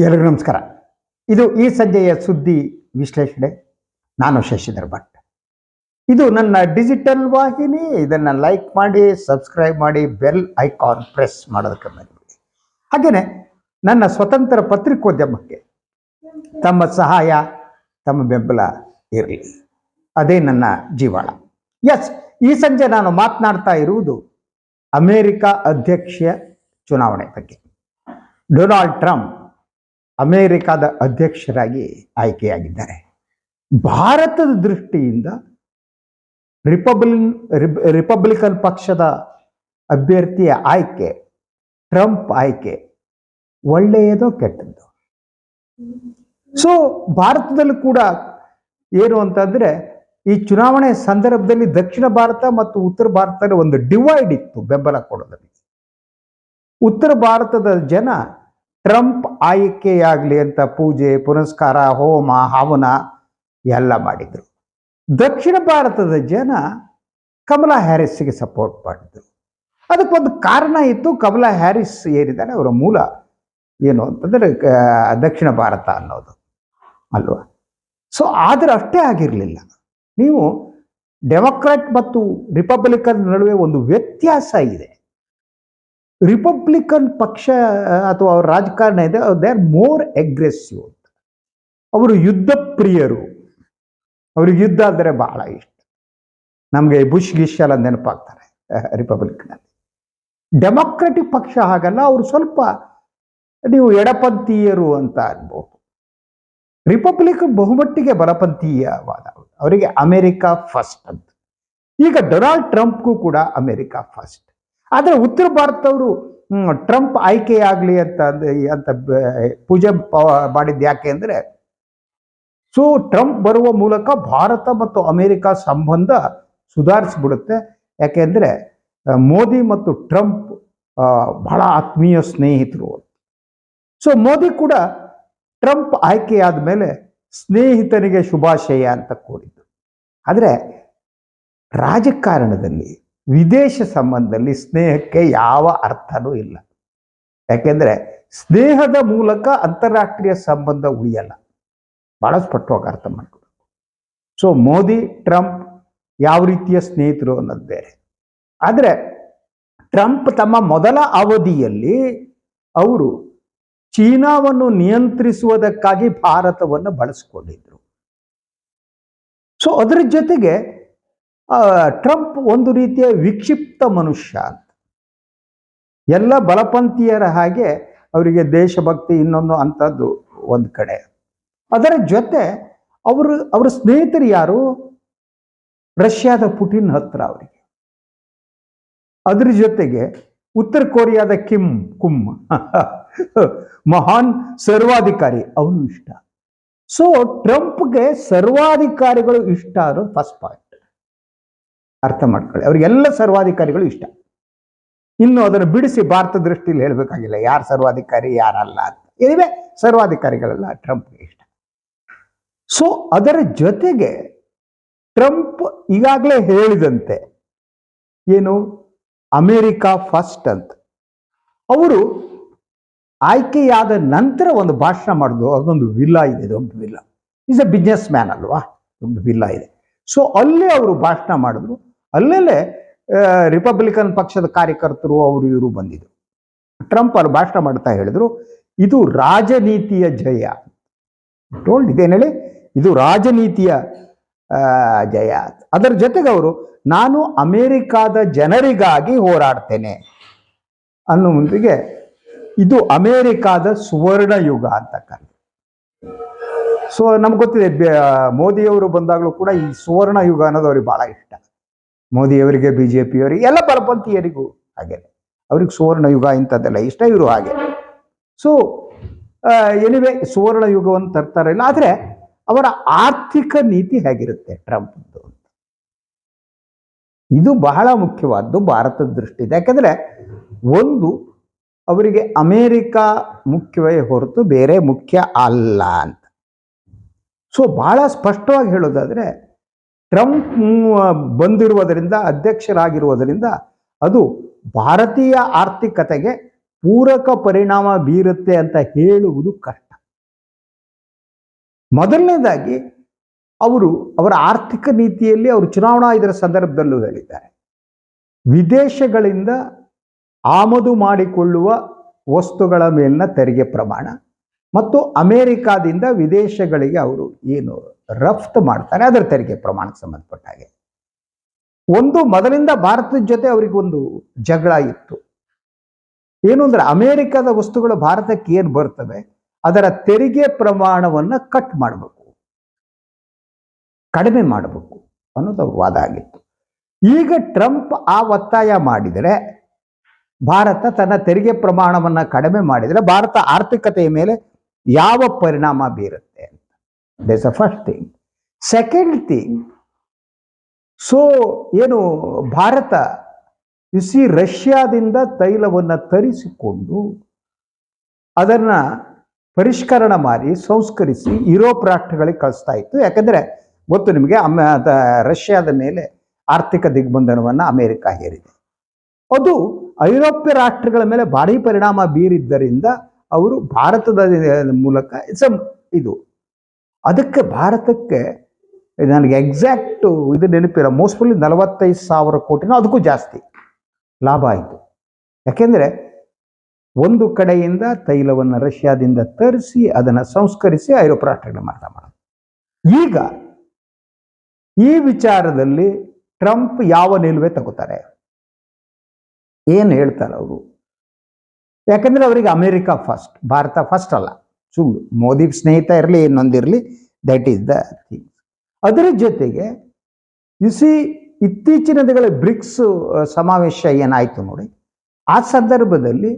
ಎಲ್ಲರಿಗೂ ನಮಸ್ಕಾರ. ಇದು ಈ ಸಂಜೆಯ ಸುದ್ದಿ ವಿಶ್ಲೇಷಣೆ. ನಾನು ಶಶಿಧರ್ ಭಟ್. ಇದು ನನ್ನ ಡಿಜಿಟಲ್ ವಾಹಿನಿ. ಇದನ್ನು ಲೈಕ್ ಮಾಡಿ ಸಬ್ಸ್ಕ್ರೈಬ್ ಮಾಡಿ ಬೆಲ್ ಐಕಾನ್ ಪ್ರೆಸ್ ಮಾಡೋದಕ್ಕೆ ಮಾಡಿ ಹಾಗೆಯೇ ನನ್ನ ಸ್ವತಂತ್ರ ಪತ್ರಿಕೋದ್ಯಮಕ್ಕೆ ತಮ್ಮ ಸಹಾಯ, ತಮ್ಮ ಬೆಂಬಲ ಇರಲಿ. ಅದೇ ನನ್ನ ಜೀವಾಳ. ಎಸ್ ಈ ಸಂಜೆ ನಾನು ಮಾತನಾಡ್ತಾ ಇರುವುದು ಅಮೇರಿಕ ಅಧ್ಯಕ್ಷ ಚುನಾವಣೆ ಬಗ್ಗೆ. ಡೊನಾಲ್ಡ್ ಟ್ರಂಪ್ ಅಮೇರಿಕಾದ ಅಧ್ಯಕ್ಷರಾಗಿ ಆಯ್ಕೆಯಾಗಿದ್ದಾರೆ. ಭಾರತದ ದೃಷ್ಟಿಯಿಂದ ರಿಪಬ್ಲಿನ್, ರಿಪ್- ರಿಪಬ್ಲಿಕನ್ ಪಕ್ಷದ ಅಭ್ಯರ್ಥಿಯ ಆಯ್ಕೆ, ಟ್ರಂಪ್ ಆಯ್ಕೆ ಒಳ್ಳೆಯದೋ ಕೆಟ್ಟದ್ದು? ಸೊ ಭಾರತದಲ್ಲೂ ಕೂಡ ಏನು ಅಂತಂದ್ರೆ, ಈ ಚುನಾವಣೆ ಸಂದರ್ಭದಲ್ಲಿ ದಕ್ಷಿಣ ಭಾರತ ಮತ್ತು ಉತ್ತರ ಭಾರತದಲ್ಲಿ ಒಂದು ಡಿವೈಡ್ ಇತ್ತು ಬೆಂಬಲ ಕೊಡೋದ್ರಲ್ಲಿ ಉತ್ತರ ಭಾರತದ ಜನ ಟ್ರಂಪ್ ಆಯ್ಕೆಯಾಗಲಿ ಅಂತ ಪೂಜೆ, ಪುನಸ್ಕಾರ, ಹೋಮ, ಹವನ ಎಲ್ಲ ಮಾಡಿದರು. ದಕ್ಷಿಣ ಭಾರತದ ಜನ ಕಮಲಾ ಹ್ಯಾರಿಸ್ಗೆ ಸಪೋರ್ಟ್ ಮಾಡಿದ್ರು. ಅದಕ್ಕೊಂದು ಕಾರಣ ಇತ್ತು, ಕಮಲಾ ಹ್ಯಾರಿಸ್ ಏನಿದ್ದಾರೆ, ಅವರ ಮೂಲ ಏನು ಅಂತಂದ್ರೆ ದಕ್ಷಿಣ ಭಾರತ ಅನ್ನೋದು. ಅಲ್ವಾ? ಸೊ ಆದರೆ ಅಷ್ಟೇ ಆಗಿರಲಿಲ್ಲ. ನೀವು ಡೆಮೊಕ್ರಾಟ್ ಮತ್ತು ರಿಪಬ್ಲಿಕನ್ ನಡುವೆ ಒಂದು ವ್ಯತ್ಯಾಸ ಇದೆ. ರಿಪಬ್ಲಿಕನ್ ಪಕ್ಷ ಅಥವಾ ಅವ್ರ ರಾಜಕಾರಣ ಇದೆ ದೇ ಆರ್ ಮೋರ್ ಎಗ್ರೆಸಿವ್ ಅಂತ ಅವರು ಯುದ್ಧ ಪ್ರಿಯರು. ಅವ್ರಿಗೆ ಯುದ್ಧ ಅಂದರೆ ಬಹಳ ಇಷ್ಟ. ನಮಗೆ ಬುಷ್ ಗಿಶ್ ಎಲ್ಲ ನೆನಪಾಗ್ತಾರೆ ರಿಪಬ್ಲಿಕ್ನಲ್ಲಿ ಡೆಮೊಕ್ರೆಟಿಕ್ ಪಕ್ಷ ಹಾಗಲ್ಲ, ಅವರು ಸ್ವಲ್ಪ ನೀವು ಎಡಪಂಥೀಯರು ಅಂತ ಅನ್ಬೋದು. ರಿಪಬ್ಲಿಕ್ ಬಹುಮಟ್ಟಿಗೆ ಬಲಪಂಥೀಯವಾದ ಅವರಿಗೆ ಅಮೆರಿಕ ಫಸ್ಟ್ ಅಂತ. ಈಗ ಡೊನಾಲ್ಡ್ ಟ್ರಂಪ್ಗೂ ಕೂಡ ಅಮೆರಿಕ ಫಸ್ಟ್ ಆದರೆ ಉತ್ತರ ಭಾರತದವರು ಟ್ರಂಪ್ ಆಯ್ಕೆಯಾಗಲಿ ಅಂತ ಅಂತ ಪೂಜೆ ಮಾಡಿದ್ದು ಯಾಕೆ ಅಂದರೆ, ಸೊ ಟ್ರಂಪ್ ಬರುವ ಮೂಲಕ ಭಾರತ ಮತ್ತು ಅಮೆರಿಕ ಸಂಬಂಧ ಸುಧಾರಿಸ್ಬಿಡುತ್ತೆ. ಯಾಕೆಂದರೆ ಮೋದಿ ಮತ್ತು ಟ್ರಂಪ್ ಬಹಳ ಆತ್ಮೀಯ ಸ್ನೇಹಿತರು. ಸೊ ಮೋದಿ ಕೂಡ ಟ್ರಂಪ್ ಆಯ್ಕೆಯಾದ ಮೇಲೆ ಸ್ನೇಹಿತನಿಗೆ ಶುಭಾಶಯ ಅಂತ ಕೋರಿದ್ದು. ಆದರೆ, ರಾಜಕಾರಣದಲ್ಲಿ ವಿದೇಶ ಸಂಬಂಧದಲ್ಲಿ ಸ್ನೇಹಕ್ಕೆ ಯಾವ ಅರ್ಥನೂ ಇಲ್ಲ. ಯಾಕೆಂದ್ರೆ ಸ್ನೇಹದ ಮೂಲಕ ಅಂತಾರಾಷ್ಟ್ರೀಯ ಸಂಬಂಧ ಉಳಿಯಲ್ಲ. ಬಹಳ ಸ್ಪಷ್ಟವಾಗಿ ಅರ್ಥ ಮಾಡ್ಕೋಬೇಕು. ಸೊ ಮೋದಿ, ಟ್ರಂಪ್ ಯಾವ ರೀತಿಯ ಸ್ನೇಹಿತರು ಅನ್ನೋದು ಬೇರೆ. ಆದರೆ ಟ್ರಂಪ್ ತಮ್ಮ ಮೊದಲ ಅವಧಿಯಲ್ಲಿ ಅವರು ಚೀನಾವನ್ನು ನಿಯಂತ್ರಿಸುವುದಕ್ಕಾಗಿ ಭಾರತವನ್ನು ಬಳಸಿಕೊಂಡಿದ್ರು. ಸೊ ಅದರ ಜೊತೆಗೆ ಟ್ರಂಪ್ ಒಂದು ರೀತಿಯ ವಿಕ್ಷಿಪ್ತ ಮನುಷ್ಯ ಅಂತ. ಎಲ್ಲ ಬಲಪಂಥೀಯರ ಹಾಗೆ ಅವರಿಗೆ ದೇಶಭಕ್ತಿ ಇನ್ನೊಂದು ಅಂಥದ್ದು ಒಂದು ಕಡೆ. ಅದರ ಜೊತೆ ಅವರು, ಅವರ ಸ್ನೇಹಿತರು ಯಾರು? ರಷ್ಯಾದ ಪುಟಿನ್ ಹತ್ರ ಅವರಿಗೆ. ಅದ್ರ ಜೊತೆಗೆ ಉತ್ತರ ಕೊರಿಯಾದ ಕಿಮ್ ಕುಮ್, ಮಹಾನ್ ಸರ್ವಾಧಿಕಾರಿ, ಅವನು ಇಷ್ಟ. ಸೊ ಟ್ರಂಪ್ಗೆ ಸರ್ವಾಧಿಕಾರಿಗಳು ಇಷ್ಟ ಅನ್ನೋದು ಫಸ್ಟ್ ಪಾಯಿಂಟ್ ಅರ್ಥ ಮಾಡ್ಕೊಳ್ಳಿ. ಅವರಿಗೆಲ್ಲ ಸರ್ವಾಧಿಕಾರಿಗಳು ಇಷ್ಟ. ಇನ್ನು ಅದನ್ನು ಬಿಡಿಸಿ ಭಾರತ ದೃಷ್ಟಿಯಲ್ಲಿ ಹೇಳಬೇಕಾಗಿಲ್ಲ, ಯಾರು ಸರ್ವಾಧಿಕಾರಿ, ಯಾರಲ್ಲ ಅಂತ. ಸರ್ವಾಧಿಕಾರಿಗಳಲ್ಲ ಸರ್ವಾಧಿಕಾರಿಗಳೆಲ್ಲ ಟ್ರಂಪ್ಗೆ ಇಷ್ಟ. ಸೊ ಅದರ ಜೊತೆಗೆ ಟ್ರಂಪ್ ಈಗಾಗಲೇ ಹೇಳಿದಂತೆ ಏನು? ಅಮೇರಿಕಾ ಫಸ್ಟ್ ಅಂತ. ಅವರು ಆಯ್ಕೆಯಾದ ನಂತರ ಒಂದು ಭಾಷಣ ಮಾಡಿದ್ರು ಅದೊಂದು ವಿಲ್ಲಾ ಇದೆ, ದೊಡ್ಡ villa. Is a business man ಅಲ್ವಾ? ದೊಡ್ಡ ವಿಲ್ಲಾ ಇದೆ. ಸೊ ಅಲ್ಲೇ ಅವರು ಭಾಷಣ ಮಾಡಿದ್ರು. ಅಲ್ಲೇ ರಿಪಬ್ಲಿಕನ್ ಪಕ್ಷದ ಕಾರ್ಯಕರ್ತರು ಅವರು ಇವರು ಬಂದಿದ್ರು. ಟ್ರಂಪ್ ಅವರು ಭಾಷಣ ಮಾಡ್ತಾ ಹೇಳಿದ್ರು, ಇದು ರಾಜನೀತಿಯ ಜಯ. ಟೋಲ್ಡ್ ಇದೇನೇಳಿ ಇದು ರಾಜನೀತಿಯ ಜಯ. ಅದರ ಜೊತೆಗೆ ಅವರು, ನಾನು ಅಮೇರಿಕಾದ ಜನರಿಗಾಗಿ ಹೋರಾಡ್ತೇನೆ. ಅನ್ನೋ ಮುಂದಿಗೆ, ಇದು ಅಮೇರಿಕಾದ ಸುವರ್ಣ ಯುಗ ಅಂತ ಕರೆ ಸೊ ನಮ್ಗೆ ಗೊತ್ತಿದೆ ಮೋದಿಯವರು ಬಂದಾಗಲೂ ಕೂಡ ಈ ಸುವರ್ಣ ಯುಗ ಅನ್ನೋದು ಅವ್ರಿಗೆ ಬಹಳ ಇಷ್ಟ. ಮೋದಿಯವರಿಗೆ ಬಿ ಜೆ ಪಿಯವರಿಗೆ ಎಲ್ಲ ಬಲಪಂಥೀಯರಿಗೂ ಹಾಗೆ. ಅವ್ರಿಗೆ ಸುವರ್ಣ ಯುಗ ಇಂಥದ್ದೆಲ್ಲ ಇಷ್ಟ, ಇವರು ಹಾಗೆ. ಸೊ ಎನಿವೆ ಸುವರ್ಣ ಯುಗವನ್ನು ತರ್ತಾರೆ ಇಲ್ಲ, ಆದರೆ ಅವರ ಆರ್ಥಿಕ ನೀತಿ ಹೇಗಿರುತ್ತೆ ಟ್ರಂಪ್ದು ಅಂತ. ಇದು ಬಹಳ ಮುಖ್ಯವಾದ್ದು ಭಾರತದ ದೃಷ್ಟಿಯಿಂದ. ಯಾಕಂದ್ರೆ ಒಂದು, ಅವರಿಗೆ ಅಮೇರಿಕ ಮುಖ್ಯವೇ ಹೊರತು ಬೇರೆ ಮುಖ್ಯ ಅಲ್ಲ ಅಂತ. ಸೊ ಬಹಳ ಸ್ಪಷ್ಟವಾಗಿ ಹೇಳೋದಾದ್ರೆ ಟ್ರಂಪ್ ಬಂದಿರುವುದರಿಂದ, ಅಧ್ಯಕ್ಷರಾಗಿರುವುದರಿಂದ ಅದು ಭಾರತೀಯ ಆರ್ಥಿಕತೆಗೆ ಪೂರಕ ಪರಿಣಾಮ ಬೀರುತ್ತೆ ಅಂತ ಹೇಳುವುದು ಕಷ್ಟ. ಮೊದಲನೇದಾಗಿ, ಅವರು ಅವರ ಆರ್ಥಿಕ ನೀತಿಯಲ್ಲಿ ಅವರು ಚುನಾವಣಾ ಇದರ ಸಂದರ್ಭದಲ್ಲೂ ಹೇಳಿದ್ದಾರೆ. ವಿದೇಶಗಳಿಂದ ಆಮದು ಮಾಡಿಕೊಳ್ಳುವ ವಸ್ತುಗಳ ಮೇಲಿನ ತೆರಿಗೆ ಪ್ರಮಾಣ ಮತ್ತು ಅಮೇರಿಕಾದಿಂದ ವಿದೇಶಗಳಿಗೆ ಅವರು ಏನು ರಫ್ತು ಮಾಡ್ತಾರೆ, ಅದರ ತೆರಿಗೆ ಪ್ರಮಾಣಕ್ಕೆ ಸಂಬಂಧಪಟ್ಟ ಹಾಗೆ. ಒಂದು ಮೊದಲಿಂದ ಭಾರತದ ಜೊತೆ ಅವರಿಗೆ ಒಂದು ಜಗಳ ಇತ್ತು. ಏನು ಅಂದ್ರೆ ಅಮೇರಿಕಾದ ವಸ್ತುಗಳು ಭಾರತಕ್ಕೆ ಏನು ಬರ್ತವೆ, ಅದರ ತೆರಿಗೆ ಪ್ರಮಾಣವನ್ನು ಕಟ್ ಮಾಡಬೇಕು. ಕಡಿಮೆ ಮಾಡಬೇಕು ಅನ್ನೋದು ವಾದ ಆಗಿತ್ತು. ಈಗ ಟ್ರಂಪ್ ಆ ಒತ್ತಾಯ ಮಾಡಿದರೆ, ಭಾರತ ತನ್ನ ತೆರಿಗೆ ಪ್ರಮಾಣವನ್ನು ಕಡಿಮೆ ಮಾಡಿದರೆ, ಭಾರತ ಆರ್ಥಿಕತೆಯ ಮೇಲೆ ಯಾವ ಪರಿಣಾಮ ಬೀರುತ್ತೆ ಅಂತ. There's a first thing second thing so ಏನು ಭಾರತ ಇಸಿ ರಷ್ಯಾದಿಂದ ತೈಲವನ್ನು ತರಿಸಿಕೊಂಡು ಅದನ್ನು ಪರಿಷ್ಕರಣ ಮಾಡಿ, ಸಂಸ್ಕರಿಸಿ ಯುರೋಪ್ ರಾಷ್ಟ್ರಗಳಿಗೆ ಕಳಿಸ್ತಾ ಇತ್ತು. ಯಾಕಂದ್ರೆ ಗೊತ್ತು ನಿಮಗೆ, ಅಮ ರಷ್ಯಾದ ಮೇಲೆ ಆರ್ಥಿಕ ದಿಗ್ಬಂಧನವನ್ನು ಅಮೆರಿಕ ಹೇರಿದೆ. ಅದು ಐರೋಪ್ಯ ರಾಷ್ಟ್ರಗಳ ಮೇಲೆ ಭಾರಿ ಪರಿಣಾಮ ಬೀರಿದ್ದರಿಂದ ಅವರು ಭಾರತದ ಮೂಲಕ ಇಟ್ಸ್ ಇದು. ಅದಕ್ಕೆ ಭಾರತಕ್ಕೆ, ನನಗೆ ಎಕ್ಸಾಕ್ಟ್ ಇದು ನೆನಪಿಲ್ಲ. ಮೋಸ್ಟ್ಲಿ ನಲವತ್ತೈದು ಸಾವಿರ ಕೋಟಿನೂ ಅದಕ್ಕೂ ಜಾಸ್ತಿ ಲಾಭ ಆಯಿತು. ಯಾಕೆಂದರೆ ಒಂದು ಕಡೆಯಿಂದ ತೈಲವನ್ನು ರಷ್ಯಾದಿಂದ ತರಿಸಿ, ಅದನ್ನು ಸಂಸ್ಕರಿಸಿ ಐರೋಪ್ಯ ರಾಷ್ಟ್ರಗಳ ಮಾರಾಟ ಮಾಡೋದು. ಈಗ ಈ ವಿಚಾರದಲ್ಲಿ ಟ್ರಂಪ್ ಯಾವ ನಿಲುವೆ ತಗೋತಾರೆ? ಏನು ಹೇಳ್ತಾರೆ ಅವರು ಯಾಕಂದ್ರೆ ಅವರಿಗೆ ಅಮೆರಿಕ ಫಸ್ಟ್ ಭಾರತ ಫಸ್ಟ್ ಅಲ್ಲ. ಸುಳ್ಳು. ಮೋದಿ ಸ್ನೇಹಿತ ಇರಲಿ ಇನ್ನೊಂದಿರಲಿ ದಟ್ ಈಸ್ ದ ಥಿಂಗ್ ಅದರ ಜೊತೆಗೆ ಸಿ ಇತ್ತೀಚಿನ ದಿನಗಳ ಬ್ರಿಕ್ಸ್ ಸಮಾವೇಶ ಏನಾಯಿತು ನೋಡಿ. ಆ ಸಂದರ್ಭದಲ್ಲಿ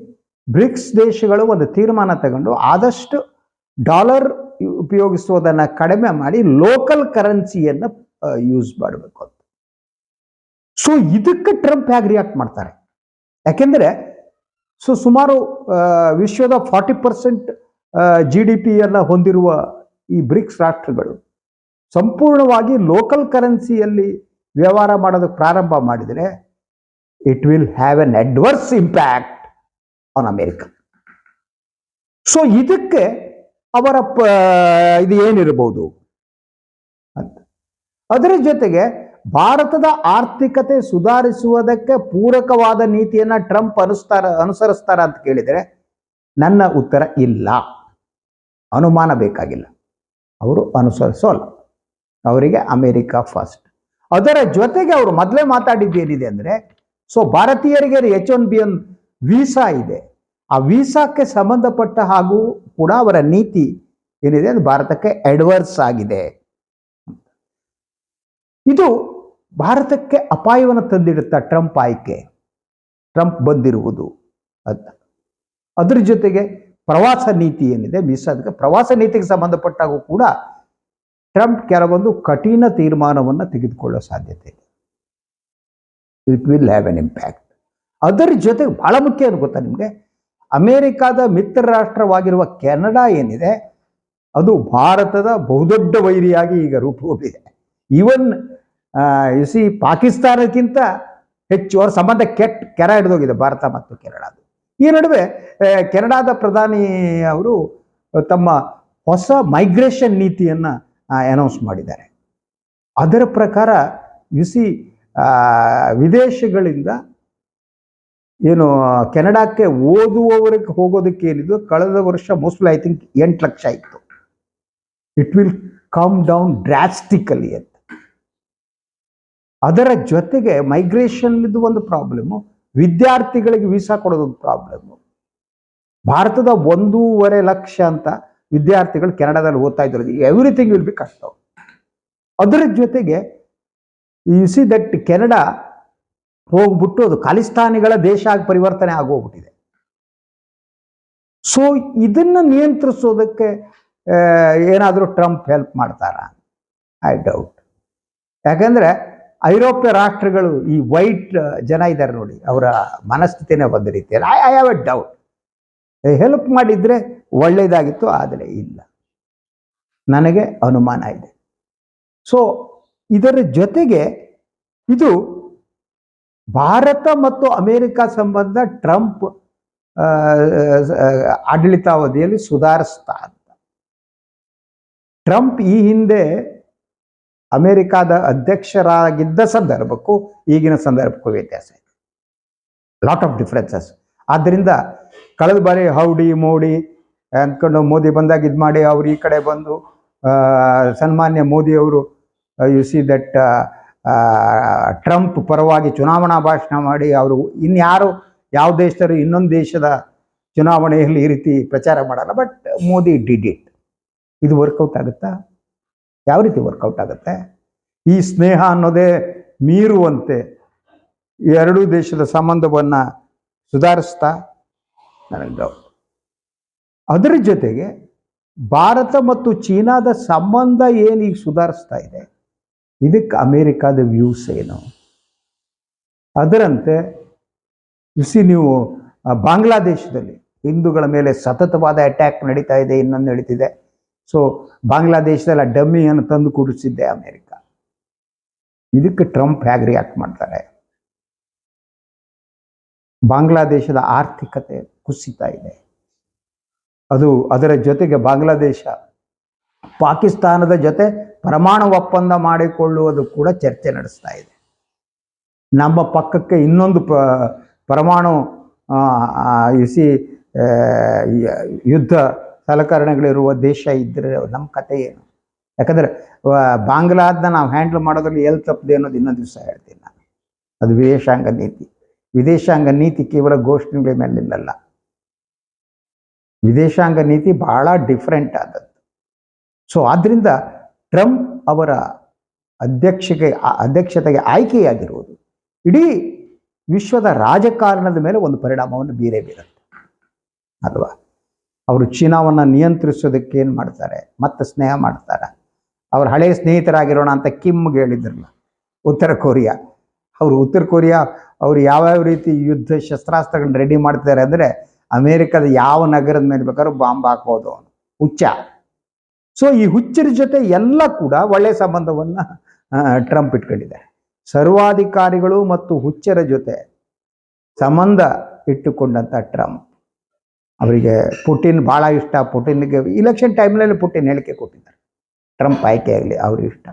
ಬ್ರಿಕ್ಸ್ ದೇಶಗಳು ಒಂದು ತೀರ್ಮಾನ ತಗೊಂಡು ಆದಷ್ಟು ಡಾಲರ್ ಉಪಯೋಗಿಸುವುದನ್ನು ಕಡಿಮೆ ಮಾಡಿ ಲೋಕಲ್ ಕರೆನ್ಸಿಯನ್ನು ಯೂಸ್ ಮಾಡಬೇಕು ಅಂತ. ಸೊ ಇದಕ್ಕೆ ಟ್ರಂಪ್ ಹೇಗೆ ರಿಯಾಕ್ಟ್ ಮಾಡ್ತಾರೆ? ಯಾಕೆಂದರೆ ಸೊ ಸುಮಾರು ವಿಶ್ವದ ಫಾರ್ಟಿ ಪರ್ಸೆಂಟ್ ಜಿ ಡಿ ಪಿಯನ್ನು ಹೊಂದಿರುವ ಈ ಬ್ರಿಕ್ಸ್ ರಾಷ್ಟ್ರಗಳು ಸಂಪೂರ್ಣವಾಗಿ ಲೋಕಲ್ ಕರೆನ್ಸಿಯಲ್ಲಿ ವ್ಯವಹಾರ ಮಾಡೋದಕ್ಕೆ ಪ್ರಾರಂಭ ಮಾಡಿದರೆ it will have an adverse impact on America so ಇದಕ್ಕೆ ಅವರ ಪ, ಇದು ಏನಿರಬಹುದು ಅಂತ. ಅದರ ಜೊತೆಗೆ ಭಾರತದ ಆರ್ಥಿಕತೆ ಸುಧಾರಿಸುವುದಕ್ಕೆ ಪೂರಕವಾದ ನೀತಿಯನ್ನ ಟ್ರಂಪ್ ಅನುಸ್ತಾರ, ಅನುಸರಿಸ್ತಾರ ಅಂತ ಕೇಳಿದರೆ ನನ್ನ ಉತ್ತರ ಇಲ್ಲ. ಅನುಮಾನ ಬೇಕಾಗಿಲ್ಲ. ಅವರು ಅನುಸರಿಸೋಲ್ಲ ಅವರಿಗೆ ಅಮೆರಿಕ ಫಸ್ಟ್ ಅದರ ಜೊತೆಗೆ ಅವರು ಮೊದಲೇ ಮಾತಾಡಿದ್ದೇನಿದೆ ಅಂದರೆ ಸೊ ಭಾರತೀಯರಿಗೆ H one B N visa ಇದೆ. ಆ ವೀಸಾಕ್ಕೆ ಸಂಬಂಧಪಟ್ಟ ಹಾಗೂ ಕೂಡ ಅವರ ನೀತಿ ಏನಿದೆ ಅದು ಭಾರತಕ್ಕೆ ಅಡ್ವರ್ಸ್ ಆಗಿದೆ ಇದು ಭಾರತಕ್ಕೆ ಅಪಾಯವನ್ನು ತಂದಿಡುತ್ತಾ ಟ್ರಂಪ್ ಆಯ್ಕೆ. ಟ್ರಂಪ್ ಬಂದಿರುವುದು ಅಂತ ಅದ್ರ ಜೊತೆಗೆ ಪ್ರವಾಸ ನೀತಿ ಏನಿದೆ ವೀಸಾದಕ್ಕೆ ಪ್ರವಾಸ ನೀತಿಗೆ ಸಂಬಂಧಪಟ್ಟಾಗೂ ಕೂಡ ಟ್ರಂಪ್ ಕೆಲವೊಂದು ಕಠಿಣ ತೀರ್ಮಾನವನ್ನು ತೆಗೆದುಕೊಳ್ಳೋ ಸಾಧ್ಯತೆ ಇದೆ. It will have an impact ಅದರ ಜೊತೆಗೆ ಬಹಳ ಮುಖ್ಯ ಏನು ಗೊತ್ತಾ ನಿಮಗೆ? ಅಮೇರಿಕಾದ ಮಿತ್ರ ರಾಷ್ಟ್ರವಾಗಿರುವ ಕೆನಡಾ ಏನಿದೆ, ಅದು ಭಾರತದ ಬಹುದೊಡ್ಡ ವೈರಿಯಾಗಿ ಈಗ ರೂಪುಗೊಂಡಿದೆ. ಈವನ್ ಸಿ ಪಾಕಿಸ್ತಾನಕ್ಕಿಂತ ಹೆಚ್ಚು, ಅವರ ಸಂಬಂಧ ಕೆಟ್ಟ ಕೆರ ಹಿಡಿದೋಗಿದೆ, ಭಾರತ ಮತ್ತು ಕೆನಡಾದು. ಈ ನಡುವೆ ಕೆನಡಾದ ಪ್ರಧಾನಿ ಅವರು ತಮ್ಮ ಹೊಸ ಮೈಗ್ರೇಷನ್ ನೀತಿಯನ್ನು ಅನೌನ್ಸ್ ಮಾಡಿದ್ದಾರೆ. ಅದರ ಪ್ರಕಾರ ಸಿ ವಿದೇಶಗಳಿಂದ ಏನು, ಕೆನಡಾಕ್ಕೆ ಓದುವವರಿಗೆ ಹೋಗೋದಕ್ಕೆ ಏನಿದು ಕಳೆದ ವರ್ಷ ಮೋಸ್ಟ್ಲಿ ಐ ಥಿಂಕ್ ಎಂಟು ಲಕ್ಷ ಇತ್ತು. It will come down drastically ಅಂತ ಅದರ ಜೊತೆಗೆ ಮೈಗ್ರೇಷನ್ ಇದು ಒಂದು ಪ್ರಾಬ್ಲಮ್ಮು ವಿದ್ಯಾರ್ಥಿಗಳಿಗೆ ವೀಸಾ ಕೊಡೋದೊಂದು ಪ್ರಾಬ್ಲಮ್ಮು ಭಾರತದ ಒಂದೂವರೆ ಲಕ್ಷ ಅಂತ ವಿದ್ಯಾರ್ಥಿಗಳು ಕೆನಡಾದಲ್ಲಿ ಓದ್ತಾ ಇದ್ದಾರೆ ಎವ್ರಿಥಿಂಗ್ ವಿಲ್ ಬಿ ಕಷ್ಟ ಅದರ ಜೊತೆಗೆ ಯು ಸಿ ದಟ್ ಕೆನಡಾ ಹೋಗ್ಬಿಟ್ಟು ಅದು ಖಾಲಿಸ್ತಾನಿಗಳ ದೇಶ ಆಗಿ ಪರಿವರ್ತನೆ ಆಗೋಗ್ಬಿಟ್ಟಿದೆ. ಸೊ ಇದನ್ನ ನಿಯಂತ್ರಿಸೋದಕ್ಕೆ ಏನಾದರೂ ಟ್ರಂಪ್ ಹೆಲ್ಪ್ ಮಾಡ್ತಾರ? ಐ ಡೌಟ್ ಯಾಕಂದ್ರೆ ಐರೋಪ್ಯ ರಾಷ್ಟ್ರಗಳು ಈ ವೈಟ್ ಜನ ಇದ್ದಾರೆ ನೋಡಿ, ಅವರ ಮನಸ್ಥಿತಿನೇ ಒಂದು ರೀತಿಯಲ್ಲಿ. I I have a doubt help ಮಾಡಿದರೆ ಒಳ್ಳೆಯದಾಗಿತ್ತು ಆದರೆ ಇಲ್ಲ. ನನಗೆ ಅನುಮಾನ ಇದೆ. ಸೊ ಇದರ ಜೊತೆಗೆ ಇದು ಭಾರತ ಮತ್ತು ಅಮೇರಿಕ ಸಂಬಂಧ ಟ್ರಂಪ್ ಆಡಳಿತಾವಧಿಯಲ್ಲಿ ಸುಧಾರಿಸ್ತಾ ಅಂತ. ಟ್ರಂಪ್ ಈ ಹಿಂದೆ ಅಮೆರಿಕಾದ ಅಧ್ಯಕ್ಷರಾಗಿದ್ದ ಸಂದರ್ಭಕ್ಕೂ ಈಗಿನ ಸಂದರ್ಭಕ್ಕೂ ವ್ಯತ್ಯಾಸ ಇದೆ. ಲಾಟ್ ಆಫ್ ಡಿಫ್ರೆನ್ಸಸ್ ಆದ್ದರಿಂದ ಕಳೆದ ಬಾರಿ ಹೌಡಿ, ಮೋಡಿ ಅಂದ್ಕೊಂಡು ಮೋದಿ ಬಂದಾಗ ಇದು ಮಾಡಿ, ಅವ್ರು ಈ ಕಡೆ ಬಂದು ಸನ್ಮಾನ್ಯ ಮೋದಿಯವರು ಯು ಸಿ ದಟ್ ಟ್ರಂಪ್ ಪರವಾಗಿ ಚುನಾವಣಾ ಭಾಷಣ ಮಾಡಿ, ಅವರು ಇನ್ಯಾರು ಯಾವ ದೇಶದರು ಇನ್ನೊಂದು ದೇಶದ ಚುನಾವಣೆಯಲ್ಲಿ ಈ ರೀತಿ ಪ್ರಚಾರ ಮಾಡಲ್ಲ ಬಟ್ ಮೋದಿ ಡಿಡ್ ಇಟ್ ಇದು ವರ್ಕೌಟ್ ಆಗುತ್ತಾ? ಯಾವ ರೀತಿ ವರ್ಕೌಟ್ ಆಗುತ್ತೆ? ಈ ಸ್ನೇಹ ಅನ್ನೋದೇ ಮೀರುವಂತೆ ಎರಡೂ ದೇಶದ ಸಂಬಂಧವನ್ನು ಸುಧಾರಿಸ್ತಾ ನನಗೆ ಡೌಟ್ ಅದರ ಜೊತೆಗೆ ಭಾರತ ಮತ್ತು ಚೀನಾದ ಸಂಬಂಧ ಏನು ಈಗ ಸುಧಾರಿಸ್ತಾ ಇದೆ? ಇದಕ್ಕೆ ಅಮೇರಿಕಾದ ವ್ಯೂಸ್ ಏನು? ಅದರಂತೆ ಇಸಿ ನೀವು ಬಾಂಗ್ಲಾದೇಶದಲ್ಲಿ ಹಿಂದೂಗಳ ಮೇಲೆ ಸತತವಾದ ಅಟ್ಯಾಕ್ ನಡೀತಾ ಇದೆ, ಇನ್ನೊಂದು ನಡೀತಿದೆ. ಸೊ ಬಾಂಗ್ಲಾದೇಶದಲ್ಲಿ ಆ ಡಮ್ಮಿಯನ್ನು ತಂದು ಕೂಡಿಸಿದ್ದೆ ಅಮೇರಿಕ. ಇದಕ್ಕೆ ಟ್ರಂಪ್ ಹೇಗೆ ರಿಯಾಕ್ಟ್ ಮಾಡ್ತಾರೆ? ಬಾಂಗ್ಲಾದೇಶದ ಆರ್ಥಿಕತೆ ಕುಸಿತಾ ಇದೆ. ಅದು ಅದರ ಜೊತೆಗೆ ಬಾಂಗ್ಲಾದೇಶ ಪಾಕಿಸ್ತಾನದ ಜೊತೆ ಪರಮಾಣು ಒಪ್ಪಂದ ಮಾಡಿಕೊಳ್ಳುವುದು ಕೂಡ ಚರ್ಚೆ ನಡೆಸ್ತಾ ಇದೆ. ನಮ್ಮ ಪಕ್ಕಕ್ಕೆ ಇನ್ನೊಂದು ಪ, ಪರಮಾಣು ಇಸಿ ಯುದ್ಧ ಸಲಕರಣೆಗಳಿರುವ ದೇಶ ಇದ್ದರೆ ನಮ್ಮ ಕತೆ ಏನು? ಯಾಕಂದರೆ ಬಾಂಗ್ಲಾದನ್ನ ನಾವು ಹ್ಯಾಂಡಲ್ ಮಾಡೋದ್ರಲ್ಲಿ ಎಲ್ಲಿ ತಪ್ಪದೆ ಅನ್ನೋದು ಇನ್ನೊಂದು ದಿವಸ ಹೇಳ್ತೀನಿ ನಾನು. ಅದು ವಿದೇಶಾಂಗ ನೀತಿ. ವಿದೇಶಾಂಗ ನೀತಿ ಕೇವಲ ಘೋಷಣೆಗಳ ಮೇಲೆ ನಿಲ್ಲಲ್ಲ ವಿದೇಶಾಂಗ ನೀತಿ ಬಹಳ ಡಿಫ್ರೆಂಟ್ ಆದದ್ದು. ಸೊ ಆದ್ದರಿಂದ ಟ್ರಂಪ್ ಅವರ ಅಧ್ಯಕ್ಷಗೆ ಅಧ್ಯಕ್ಷತೆಗೆ ಆಯ್ಕೆಯಾಗಿರುವುದು ಇಡೀ ವಿಶ್ವದ ರಾಜಕಾರಣದ ಮೇಲೆ ಒಂದು ಪರಿಣಾಮವನ್ನು ಬೀರೇ ಬೀರುತ್ತೆ. ಅಲ್ವಾ? ಅವರು ಚೀನಾವನ್ನು ನಿಯಂತ್ರಿಸೋದಕ್ಕೆ ಏನು ಮಾಡ್ತಾರೆ? ಮತ್ತೆ ಸ್ನೇಹ ಮಾಡ್ತಾರೆ? ಅವ್ರ ಹಳೆಯ ಸ್ನೇಹಿತರಾಗಿರೋಣ ಅಂತ ಕಿಮ್ಗೆ ಹೇಳಿದ್ರಲ್ಲ, ಉತ್ತರ ಕೊರಿಯಾ. ಅವರು ಉತ್ತರ ಕೊರಿಯಾ, ಅವರು ಯಾವ್ಯಾವ ರೀತಿ ಯುದ್ಧ ಶಸ್ತ್ರಾಸ್ತ್ರಗಳನ್ನ ರೆಡಿ ಮಾಡ್ತಿದ್ದಾರೆ ಅಂದರೆ ಅಮೇರಿಕದ ಯಾವ ನಗರದ ಮೇಲೆ ಬೇಕಾದ್ರೂ ಬಾಂಬ್ ಹಾಕ್ಬೋದು ಹುಚ್ಚ. ಸೊ ಈ ಹುಚ್ಚರ ಜೊತೆ ಎಲ್ಲ ಕೂಡ ಒಳ್ಳೆಯ ಸಂಬಂಧವನ್ನ ಟ್ರಂಪ್ ಇಟ್ಕೊಂಡಿದೆ. ಸರ್ವಾಧಿಕಾರಿಗಳು ಮತ್ತು ಹುಚ್ಚರ ಜೊತೆ ಸಂಬಂಧ ಇಟ್ಟುಕೊಂಡಂಥ ಟ್ರಂಪ್ ಅವರಿಗೆ ಪುಟಿನ್ ಭಾಳ ಇಷ್ಟ, ಪುಟಿನ್ಗೆ ಇಲೆಕ್ಷನ್ ಟೈಮ್ನಲ್ಲಿ ಪುಟಿನ್ ಹೇಳಿಕೆ ಕೊಟ್ಟಿದ್ದಾರೆ. ಟ್ರಂಪ್ ಆಯ್ಕೆ ಆಗಲಿ ಅವ್ರಿಗೆ ಇಷ್ಟ.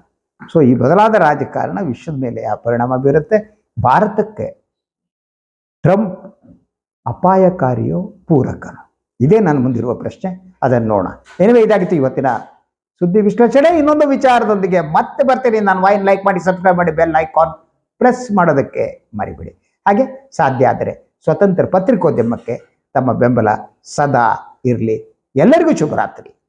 ಸೊ ಈ ಬದಲಾದ ರಾಜಕಾರಣ ವಿಶ್ವದ ಮೇಲೆ ಯಾವ ಪರಿಣಾಮ ಬೀರುತ್ತೆ? ಭಾರತಕ್ಕೆ ಟ್ರಂಪ್ ಅಪಾಯಕಾರಿಯೋ ಪೂರಕನೋ? ಇದೇ ನನ್ನ ಮುಂದಿರುವ ಪ್ರಶ್ನೆ. ಅದನ್ನು ನೋಡೋಣ. ಏನಿವೆ ಇದಾಗಿತ್ತು ಇವತ್ತಿನ ಸುದ್ದಿ ವಿಶ್ಲೇಷಣೆ. ಇನ್ನೊಂದು ವಿಚಾರದೊಂದಿಗೆ ಮತ್ತೆ ಬರ್ತೀನಿ. ನಾನು ವೈನ್ ಲೈಕ್ ಮಾಡಿ ಸಬ್ಸ್ಕ್ರೈಬ್ ಮಾಡಿ ಬೆಲ್ ಐಕಾನ್ ಪ್ರೆಸ್ ಮಾಡೋದಕ್ಕೆ ಮರಿಬೇಡಿ. ಹಾಗೆ ಸಾಧ್ಯ ಆದರೆ ಸ್ವತಂತ್ರ ಪತ್ರಿಕೋದ್ಯಮಕ್ಕೆ ತಮ್ಮ ಬೆಂಬಲ ಸದಾ ಇರಲಿ. ಎಲ್ಲರಿಗೂ ಶುಭರಾತ್ರಿ.